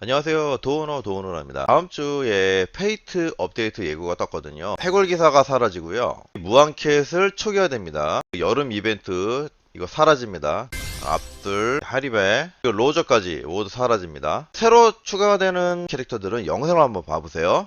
안녕하세요. 도우너 도우너랍니다. 다음 주에 페이트 업데이트 예고가 떴거든요. 해골 기사가 사라지고요. 무한캣을 초기화됩니다. 여름 이벤트 이거 사라집니다. 앞들, 하리베, 로저까지 모두 사라집니다. 새로 추가되는 캐릭터들은 영상을 한번 봐보세요.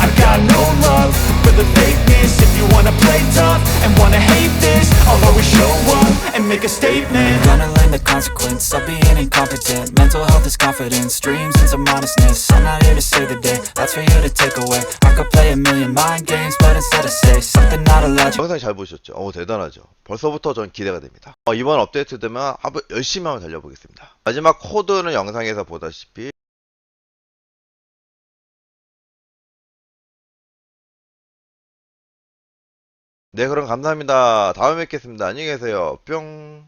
shit I got no love for the fakeness If you wanna play tough and wanna hate this I'll always show up and make a statement Gonna learn the consequence of being incompetent Mental health is confidence, dreams and some honestness I'm not here to save the day, that's for you to take away I could play a million mind games, but instead I say Something not illogical 영상 잘 보셨죠? 어 대단하죠. 벌써부터 전 기대가 됩니다. 어, 이번 업데이트 되면 한번 열심히 한번 달려보겠습니다. 마지막 코드는 영상에서 보다시피 네 그럼 감사합니다. 다음에 뵙겠습니다. 안녕히 계세요. 뿅